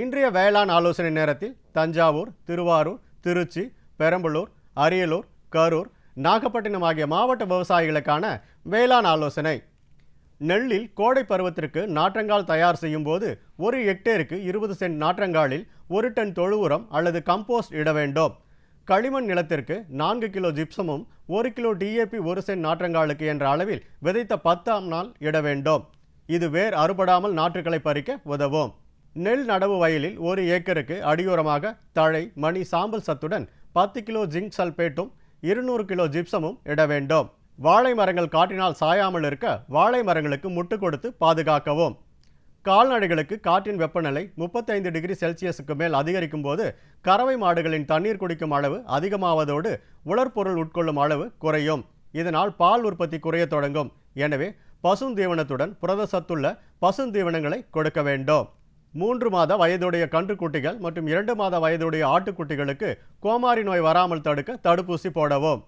இன்றைய வேளாண் ஆலோசனை நேரத்தில் தஞ்சாவூர் திருவாரூர் திருச்சி பெரம்பலூர் அரியலூர் கரூர் நாகப்பட்டினம் ஆகிய மாவட்ட விவசாயிகளுக்கான வேளாண் ஆலோசனை. நெல்லில் கோடை பருவத்திற்கு நாற்றங்கால் தயார் செய்யும் போது ஒரு ஹெக்டேருக்கு இருபது சென்ட் நாற்றங்காலில் ஒரு டன் தொழு உரம் அல்லது கம்போஸ்ட் இட வேண்டும். களிமண் நிலத்திற்கு நான்கு கிலோ ஜிப்சமும் ஒரு கிலோ டிஏபி ஒரு சென்ட் நாற்றங்காலுக்கு என்ற அளவில் விதைத்த பத்தாம் நாள் இட வேண்டும். இது வேர் அறுபடாமல் நாற்றுகளை பறிக்க உதவும். நெல் நடவு வயலில் ஒரு ஏக்கருக்கு அடியோரமாக தழை மணி சாம்பல் சத்துடன் பத்து கிலோ ஜிங்க் சல்பேட்டும் இருநூறு கிலோ ஜிப்சமும் இட வேண்டும். வாழை மரங்கள் காற்றினால் சாயாமல் இருக்க வாழை மரங்களுக்கு முட்டு கொடுத்து பாதுகாக்கவும். கால்நடைகளுக்கு காற்றின் வெப்பநிலை முப்பத்தைந்து டிகிரி செல்சியஸுக்கு மேல் அதிகரிக்கும் போது கறவை மாடுகளின் தண்ணீர் குடிக்கும் அளவு அதிகமாவதோடு உலர்பொருள் உட்கொள்ளும் அளவு குறையும். இதனால் பால் உற்பத்தி குறையத் தொடங்கும். எனவே பசுந்தீவனத்துடன் புரத சத்துள்ள பசுந்தீவனங்களை கொடுக்க வேண்டும். மூன்று மாத வயதுடைய கன்றுக்குட்டிகள் மற்றும் இரண்டு மாத வயதுடைய ஆட்டுக்குட்டிகளுக்கு கோமாரி நோய் வராமல் தடுக்க தடுப்பூசி போடவும்.